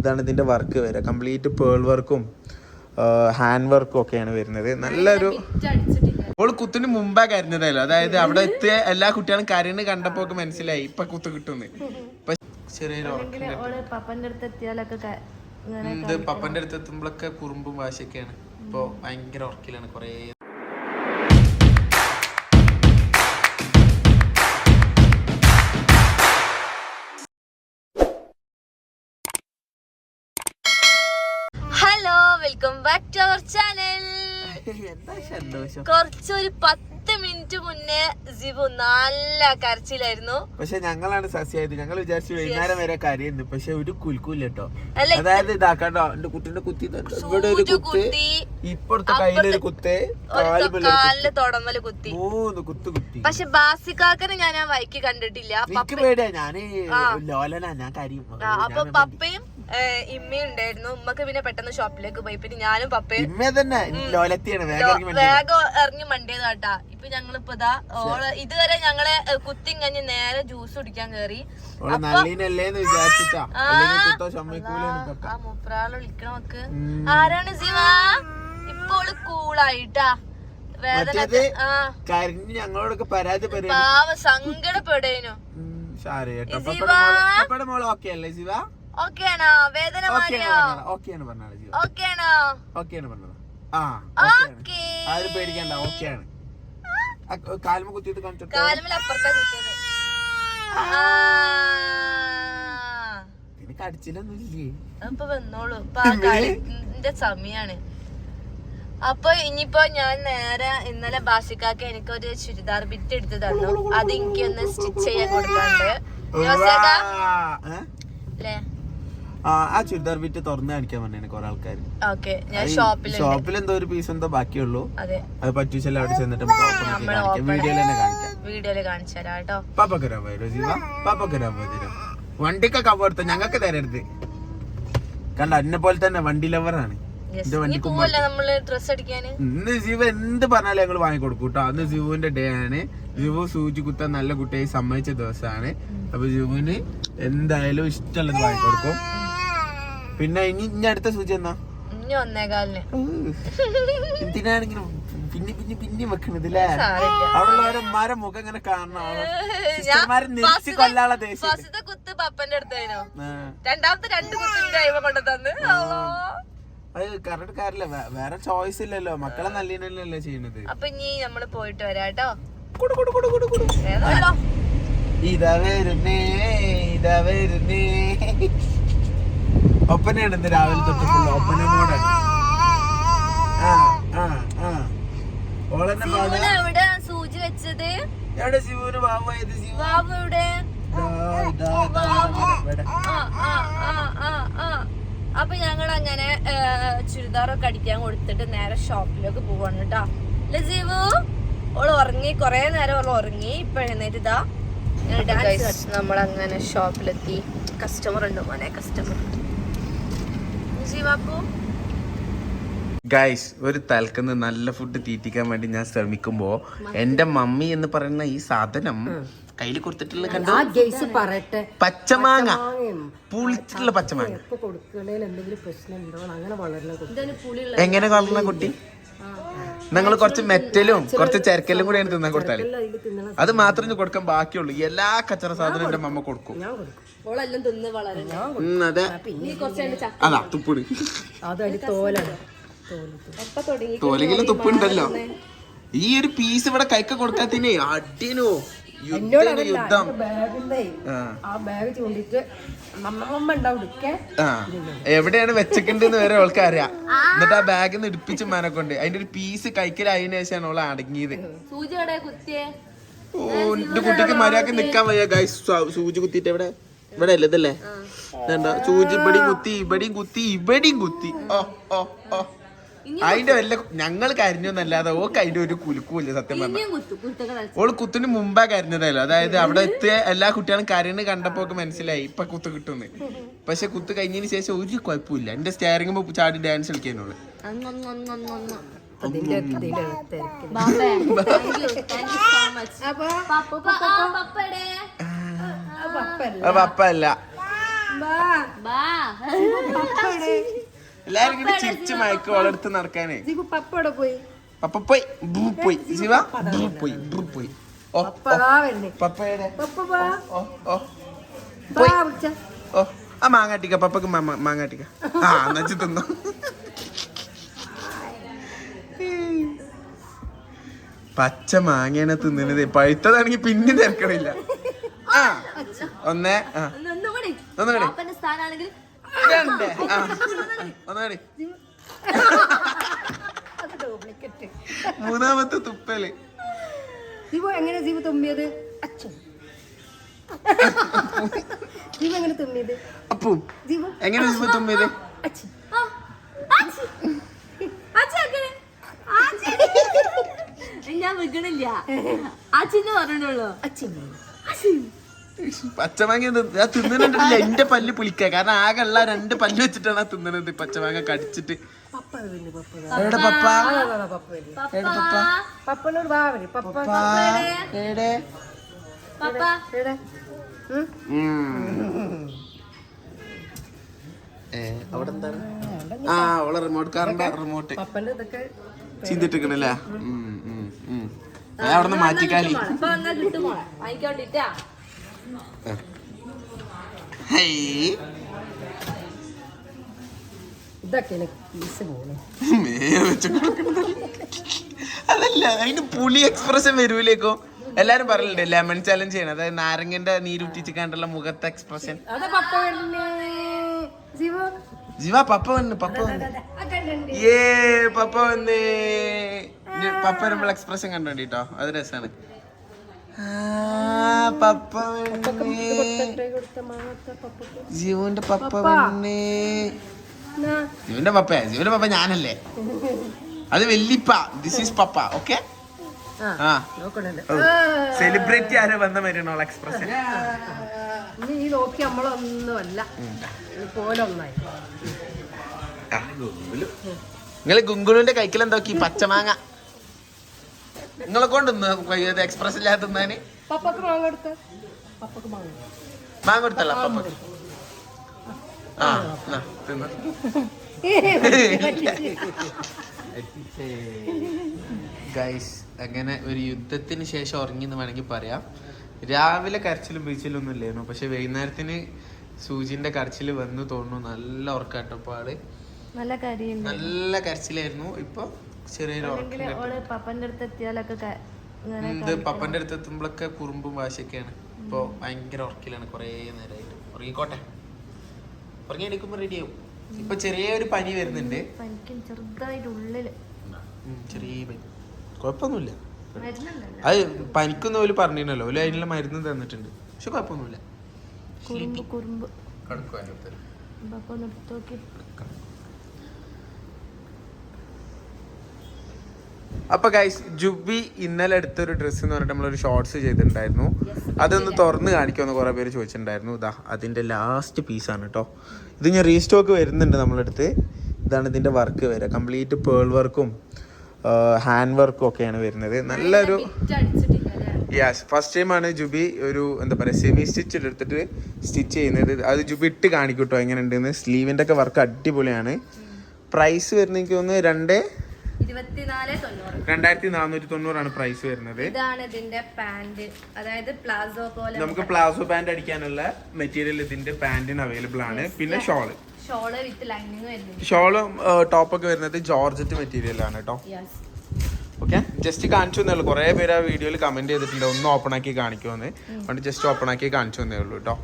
ഇതാണ് ഇതിന്റെ വർക്ക് വരിക. കംപ്ലീറ്റ് പേൾ വർക്കും ഹാൻഡ് വർക്കും ഒക്കെയാണ് വരുന്നത്. നല്ലൊരു ഓൾ കുത്തിന് മുമ്പേ കരഞ്ഞതല്ലോ അതായത് അവിടെ എത്തിയ എല്ലാ കുട്ടികളും കരണ് കണ്ടപ്പോ മനസ്സിലായി. ഇപ്പൊ കുത്ത് കിട്ടുന്നു. ഇപ്പൊ ചെറിയൊരു ഇത് പപ്പന്റെ അടുത്ത് എത്തുമ്പോഴൊക്കെ കുറുമ്പും വാശിയൊക്കെയാണ്. ഇപ്പൊ ഭയങ്കര ഉറക്കിലാണ് കൊറേ welcome back to our channel. കുറച്ചൊരു പത്ത് മിനിറ്റ് മുന്നേ ജിബു നല്ല കരച്ചിലായിരുന്നു. പക്ഷെ ഞങ്ങളാണ് സസ്യായത്. ഞങ്ങൾ വിചാരിച്ചു വൈകുന്നേരം വരെ കരയുന്നു. പക്ഷെ ഒരു കുൽക്കൂല്ല കേട്ടോ. അതായത് ഇതാക്കണ്ടോ എന്റെ കുട്ടിന്റെ കുത്തി. ഇവിടെ ഒരു കുത്ത് ഇപ്പുറത്തെ കയ്യിലൊരു കുത്തേ കാലിൽ തുടമൽ കുത്തി. മൂന്ന് കുത്തു കുത്തി. പക്ഷെ ബാസിക്കാക്കനെ ഞാൻ ആ വൈക്ക് കണ്ടിട്ടില്ല. പേടിയാ ഞാൻ ലോലനാ ഞാൻ കരിയും. അപ്പൊ പപ്പയും ഏ, ഇമ്മയും ഉണ്ടായിരുന്നു. ഉമ്മക്ക് പിന്നെ പെട്ടെന്ന് ഷോപ്പിലേക്ക് പോയി. പിന്നെ ഞാനും പപ്പയും ഇമ്മ തന്നെ ലോലത്തിയാണ് വേഗം ഇറങ്ങി മണ്ടിയത് കേട്ടാ ഇറങ്ങി മണ്ടിയതാട്ടാ ഇപ്പൊ ഞങ്ങളിപ്പോ ഇതാ ഓൾ ഇതുവരെ ഞങ്ങളെ കുത്തി കഴിഞ്ഞ് നേരെ ജ്യൂസ് കുടിക്കാൻ കേറി. ആ മൂപ്പറാൾ. ആരാണ് ശിവ ഇപ്പൊ ഓൾ കൂളായിട്ടാ. വേദന ഞങ്ങളോടൊക്കെ പരാതി പാവ സങ്കടപ്പെടേനു കേട്ടോ മോൾ പപ്പയുടെ മോൾ ഓക്കെ അല്ലേ ശിവ ഓക്കെ ആണോ വേദന മാറിയോ? ഓക്കെയാണ് ഓക്കെയാണ് പറഞ്ഞത്. ആ ഓക്കെയാണ് ഓക്കെ ആരും പേടിക്കണ്ട ഓക്കെയാണ് കാൽമ അപ്പുറത്താ കുത്തിയത്. വന്നോളൂ. ഇപ്പൊ ആ കളിന്റെ സമയാണ്. അപ്പൊ ഇനിയിപ്പോ ഞാൻ നേരെ ഇന്നലെ ബാസിക്കാക്ക് എനിക്കൊരു ചുരിദാർ ബിറ്റ് എടുത്ത് തന്നു. അത് എനിക്ക് ഒന്ന് സ്റ്റിച്ച് ചെയ്യാൻ കൊടുക്കാണ്ട് അല്ലേ ആ ചുരിദാർ ബിറ്റ് തുറന്ന് കാണിക്കാൻ പറഞ്ഞാണ് കൊറേ ആൾക്കാർ ഷോപ്പിൽ എന്തോ ഒരു പീസ് എന്തോ ബാക്കിയുള്ളൂ. അതെ. പറ്റൂച്ചല്ല അവിടെ ചെന്നിട്ട് നമുക്ക് വീഡിയോയിൽ തന്നെ കാണിക്കാം. വീഡിയോയിൽ കാണിച്ചു തരാം കേട്ടോ. പാപ്പക്കരാൻ പോയോ ജീവ പാപ്പക്കരാൻ പോയതിരോ വണ്ടിക്ക് കവർത്ത ഞങ്ങൾക്ക് തരരുത്. കണ്ട? എന്നെ പോലെ തന്നെ വണ്ടി ലവറാണ് ഇന്ന് ജീവ എന്ത് പറഞ്ഞാലും ഞങ്ങൾ വാങ്ങിക്കൊടുക്കും കേട്ടോ. അന്ന് ജിവുവിന്റെ ഡേ ആണ്. ജിവു സൂചി കുത്താൻ നല്ല കുട്ടിയായി സമ്മതിച്ച ദിവസമാണ്. അപ്പൊ ജിവുവിന് എന്തായാലും ഇഷ്ടമുള്ളത് വാങ്ങിക്കൊടുക്കും പിന്നെ ഇനി ഇനി അടുത്ത സൂചി എന്നാ? ഇനി ഒന്നേകാലിന്. എന്തിനാണെങ്കിലും പിന്നെ പിന്നെ പിന്നെ വെക്കണത് അല്ലേ. അവിടെ ഉള്ളവരെ മുഖം ഇങ്ങനെ കാണണം സിസ്റ്റർമാരെ നെരിച്ച് കൊല്ലാനുള്ള ദേഷ്യം. ഫസ്റ്റത്തെ കുത്ത് പപ്പന്റെ അടുത്തായിരുന്നു രണ്ടാമത്തെ രണ്ട് കുത്ത് അയവ കൊണ്ട് തന്ന്. അത് കറക്റ്റ് കാര്യല്ല. വേ- വേറെ ചോയ്സ് ഇല്ലല്ലോ. മക്കളെ നല്ലീനല്ലേ ചെയ്യണത്. അപ്പൊ ഇനി നമ്മൾ പോയിട്ട് വരാട്ടോ. ഇതാ വരുന്നേ ഇതാ വരുന്നേ. ഒപ്പനയാണ് ഇന്ന് രാവിലെ തൊട്ട് ഫുൾ ഒപ്പന മോഡാണ് ആ ആ ആ. ഓളെന്നെ പാടാ. സൂചി വെച്ചത്? എവിടെ ശിവന് ബാബായത് ശിവ ബാബു എവിടെ? ദാ, ഇതാ, ഇതാ, ഇവിടെ. ആ ആ ആ ആ ആ അപ്പൊ ഞങ്ങൾ അങ്ങനെ ചുരിദാറൊക്കെ അടിക്കാൻ കൊടുത്തിട്ട് നേരെ ഷോപ്പിലേക്ക് പോവാണ് കേട്ടോ അല്ലെ ജീവു ഓൾ ഉറങ്ങി കൊറേ നേരം ഓൾ ഉറങ്ങി. ഇപ്പൊ എഴുന്നേറ്റ് ഇതാ. നമ്മളങ്ങനെ ഷോപ്പിലെത്തി കസ്റ്റമർ ഉണ്ട് മോനെ കസ്റ്റമർ ജീവാപ്പു ഗൈസ് ഒരു തലക്കുന്ന് നല്ല ഫുഡ് തീറ്റിക്കാൻ വേണ്ടി ഞാൻ ശ്രമിക്കുമ്പോ എന്റെ മമ്മി എന്ന് പറയുന്ന ഈ സാധനം കയ്യിൽ കൊടുത്തിട്ടുള്ള കണ്ടോ? ആ ഗെയ്സ് പറയട്ടെ. പച്ചമാങ്ങ. പുളിച്ചിട്ടുള്ള പച്ചമാങ്ങ. എങ്ങനെ വളർന്ന കുട്ടി? നിങ്ങൾ കുറച്ച് മെറ്റലും കുറച്ച് ചരക്കലും കൂടെയാണ് തിന്നാൻ കൊടുത്താൽ. അത് മാത്രമേ കൊടുക്കാൻ ബാക്കിയുള്ളൂ. എല്ലാ കച്ചറ സാധനവും എന്റെ മമ്മ ഞാൻ കൊടുക്കും. ഓളെല്ലാം തിന്ന് അതെ. ചക്ക അതാ തുപ്പിട്. തോലാണ്. തുടങ്ങി തോലെങ്കിലും തുപ്പുണ്ടല്ലോ ഈ ഒരു പീസ് ഇവിടെ കൈക്ക കൊടുക്കാത്തിനെ അടിയനോ യുദ്ധം. യുദ്ധം ബാഗിന്റെ ആ. ബാഗ് ചൂണ്ടിട്ട് എവിടെയാണ് വെച്ചേക്കണ്ടെന്ന് വരെ അവൾക്ക് അറിയാം. എന്നിട്ട് ആ ബാഗിൽ നിന്ന് ഇടിപ്പിച്ച് മനക്കൊണ്ട് അതിന്റെ ഒരു പീസ് കൈക്കലായതിനു ശേഷമാണ് അവൾ അടങ്ങിയത്. സൂചി എവിടെ കുത്തിയേ? ഓ എന്റെ കുട്ടിക്ക് മര്യാദയ്ക്ക് നിക്കാൻ വയ്യ. ഗൈസ് സൂചി കുത്തിട്ട് എവിടെ? ഇവിടെ അല്ലേ ഇതല്ലേ ഇതെന്താ? സൂചി ഇവിടെയും കുത്തി ഇവിടെയും കുത്തി ഇവിടെയും കുത്തി. ഓ ഓ ഓ അതിന്റെ വല്ല ഞങ്ങൾ കരിഞ്ഞൊന്നല്ലാതെ ഓക്ക് അതിന്റെ ഒരു കുലുക്കുമില്ല സത്യം പറഞ്ഞ. ഓൾ കുത്തിന് മുമ്പാ കരഞ്ഞതല്ലോ അതായത് അവിടെ എത്തിയ എല്ലാ കുട്ടികളും കരണ് കണ്ടപ്പോ ഒക്കെ മനസ്സിലായി. ഇപ്പൊ കുത്ത് കിട്ടുന്നു. പക്ഷെ കുത്ത് കഴിഞ്ഞതിന് ശേഷം ഒരു കുഴപ്പമില്ല എന്റെ സ്റ്റയറിംഗ് ചാടി ഡാൻസ് കളിക്കാനോൾ അതിന്റെ ഇതിലാണ് തിരക്ക് ബാബേ thank you thank you so much പപ്പ പപ്പ അപ്പൊ ബാ. എല്ലാരും ഇങ്ങനെ ചിരിച്ച് മയക്ക് വളർത്ത് നടക്കാനേ. പപ്പ പോയി. പപ്പ പോയി. ബ്രൂ പോയി. ശിവ ബ്രൂ പോയി. ബ്രൂ പോയി. ഓ പപ്പയുടെ ഓ. ഓ പോയി. ഓ ആ മാങ്ങാട്ടിക്ക പപ്പക്ക് മാങ്ങാട്ടിക്ക ആ നച്ചു തിന്നു. പച്ച മാങ്ങയാണ് തിന്നുന്നത്. പഴുത്തതാണെങ്കിൽ പിന്നെ തിരക്കണില്ല. ആ. ഒന്നേ ഒന്നുകൂടി രണ്ട് ഒന്നുകൂടി. മൂന്നാമത്തെ തുപ്പൽ. ജീവോ എങ്ങനെ ജീവ തുമ്മിയത്? അച്ഛൻ. എങ്ങനെ തുമ്മിയത്? അപ്പു എങ്ങനെ തുമ്മിയത്? അച്ഛൻ. ഞാൻ വെക്കണില്ല അച്ഛനെ പറഞ്ഞോളൂ. അച്ഛൻ. പച്ചമാങ്ങ ഞാൻ തിന്നണ്ടല്ല എന്റെ പല്ല് പുളിക്ക. കാരണം ആകെ ഉള്ള രണ്ട് പല്ല് വെച്ചിട്ടാണ് ആ തിന്നണത്. പച്ചമാങ്ങ കടിച്ചിട്ട്. പപ്പ? പപ്പ? എവിടെ എവിടെ? എവിടെ? അവിടെ എന്താണ് ആ അവളെ റിമോട്ട് കാറിന്റെ റിമോട്ട് ചിന്തിട്ടിരിക്കണല്ലേ? അവിടെ നിന്ന് മാറ്റിക്കാലി. ഇതൊക്കെയാണ് പീസ്. അതല്ല അതിന് പുളി എക്സ്പ്രഷൻ വരൂലേക്കോ എല്ലാരും പറയലുണ്ട് ലെമൺ ചലഞ്ച് ചെയ്യണം. അതായത് നാരങ്ങന്റെ നീരുറ്റിച്ച് കണ്ടുള്ള മുഖത്തെ എക്സ്പ്രഷൻ ജീവോ? പപ്പ വന്ന് പപ്പ വന്ന്. ഏ പപ്പ വന്ന്. പപ്പ വരുമ്പോൾ എക്സ്പ്രഷൻ കണ്ടോണ്ടിട്ടോ അത് രസാണ്. പപ്പ ജീവന്റെ പപ്പ പെണ്ണേ. ജീവന്റെ പപ്പ ജീവന്റെ പപ്പ ഞാനല്ലേ? അത് വെല്ലിപ്പ ദിസ് ഈസ് പപ്പ ഓക്കെ സെലിബ്രിറ്റി ആരോ ബന്ധം മരുന്നോളെ എക്സ്പ്രഷൻ ഇനി ഈ നോക്കി നമ്മളൊന്നുമല്ല. പോലെ ഒന്നായി. നിങ്ങൾ ഗുങ്കുളുവിന്റെ കൈക്കൽ എന്തോക്കി പച്ചമാങ്ങ. നിങ്ങളെ കൊണ്ട് എക്സ്പ്രസ് ഇല്ലാതെ തിന്നാന്? പപ്പക്ക് മാങ്ങ കൊടുത്ത പപ്പക്ക് മാങ്ങ മാങ്ങ കൊടുത്തല്ല പപ്പക്ക്. ആ എന്നാ, തിന്ന്. ഗൈസ് അങ്ങനെ ഒരു യുദ്ധത്തിന് ശേഷം ഉറങ്ങി എന്ന് വേണമെങ്കിൽ പറയാം. രാവിലെ കരച്ചിലും ബീച്ചിലും ഒന്നും ഇല്ലായിരുന്നു. പക്ഷെ വൈകുന്നേരത്തിന് സൂചിന്റെ കരച്ചിൽ വന്നു തോന്നുന്നു. നല്ല ഉറക്കാട്ടപ്പാട് നല്ല കരച്ചിലായിരുന്നു. ഇപ്പൊ ചെറിയൊരു പപ്പന്റെ അടുത്ത് എത്തിയാലൊക്കെ ഇത് പപ്പന്റെ അടുത്ത് എത്തുമ്പോഴൊക്കെ കുറുമ്പും വാശിയൊക്കെയാണ്. ഇപ്പൊ ഭയങ്കര ഉറക്കിലാണ് കുറേ നേരമായിട്ട് ഉറങ്ങിക്കോട്ടെ. ഉറങ്ങി എടുക്കുമ്പോ റെഡി ആവും. ഇപ്പൊ ചെറിയൊരു പനി വരുന്നുണ്ട്. പനിക്കും ചെറുതായിട്ട് ഉള്ളിൽ. ചെറിയ പനി. കുഴപ്പമൊന്നുമില്ല. അത് പനിക്കുന്ന ഓൽ പറഞ്ഞിരുന്നല്ലോ. ഓൽ അതിനുള്ള മരുന്ന് തന്നിട്ടുണ്ട്. പക്ഷെ കുഴപ്പമൊന്നുമില്ല. കുറുമ്പ് കുറുമ്പ്. കിടക്കും അതിനകത്ത്. നിർത്തോക്കി അപ്പൊ ഗൈസ് ജുബി ഇന്നലെ എടുത്തൊരു ഡ്രസ്സ് എന്ന് പറഞ്ഞിട്ട് നമ്മളൊരു ഷോർട്സ് ചെയ്തിട്ടുണ്ടായിരുന്നു. അതൊന്ന് തുറന്ന് കാണിക്കുമെന്ന് കുറെ പേര് ചോദിച്ചിട്ടുണ്ടായിരുന്നു. ഇതാ അതിന്റെ ലാസ്റ്റ് പീസാണ് കേട്ടോ ഇത് ഞാൻ റീസ്റ്റോക്ക് വരുന്നുണ്ട് നമ്മളടുത്ത്. ഇതാണ് ഇതിന്റെ വർക്ക് വരിക കംപ്ലീറ്റ് പേൾ വർക്കും ഹാൻഡ് വർക്കും ഒക്കെയാണ് വരുന്നത്. നല്ലൊരു യെസ് ഫസ്റ്റ് ടൈമാണ് ജുബി ഒരു എന്താ പറയുക സെമി സ്റ്റിച്ച് എടുത്തിട്ട് സ്റ്റിച്ച് ചെയ്യുന്നത്. അത് ജുബി ഇട്ട് കാണിക്കൂട്ടോ എങ്ങനെ ഉണ്ടെന്ന് സ്ലീവിന്റെ ഒക്കെ വർക്ക് അടിപൊളിയാണ്. പ്രൈസ് വരുന്ന എനിക്ക് തോന്നുന്നു രണ്ട് രണ്ടായിരത്തി നാനൂറ്റി തൊണ്ണൂറാണ് പ്രൈസ് വരുന്നത്. ഇതാണ് ഇതിന്റെ പാന്റ് അതായത് പ്ലാസോ പോലെ നമുക്ക് പ്ലാസോ പാന്റ് അടിക്കാനുള്ള മെറ്റീരിയൽ ഇതിന്റെ പാന്റിന് അവൈലബിൾ ആണ്. പിന്നെ ഷോൾ ഷോൾ വിത്ത് ലൈനിങ് വരുന്നുണ്ട്. ഷോളും ടോപ്പൊക്കെ വരുന്നത് ജോർജറ്റ് മെറ്റീരിയൽ ആണ് കേട്ടോ ഓക്കെ ജസ്റ്റ് കാണിച്ചു തന്നേ ഉള്ളൂ. കുറേ പേര് ആ വീഡിയോയിൽ കമന്റ് ചെയ്തിട്ടുണ്ട്. ഒന്ന് ഓപ്പൺ ആക്കി കാണിക്കുമെന്ന് അതുകൊണ്ട് ജസ്റ്റ് ഓപ്പൺ ആക്കി കാണിച്ചു തന്നേ ഉള്ളൂ കേട്ടോ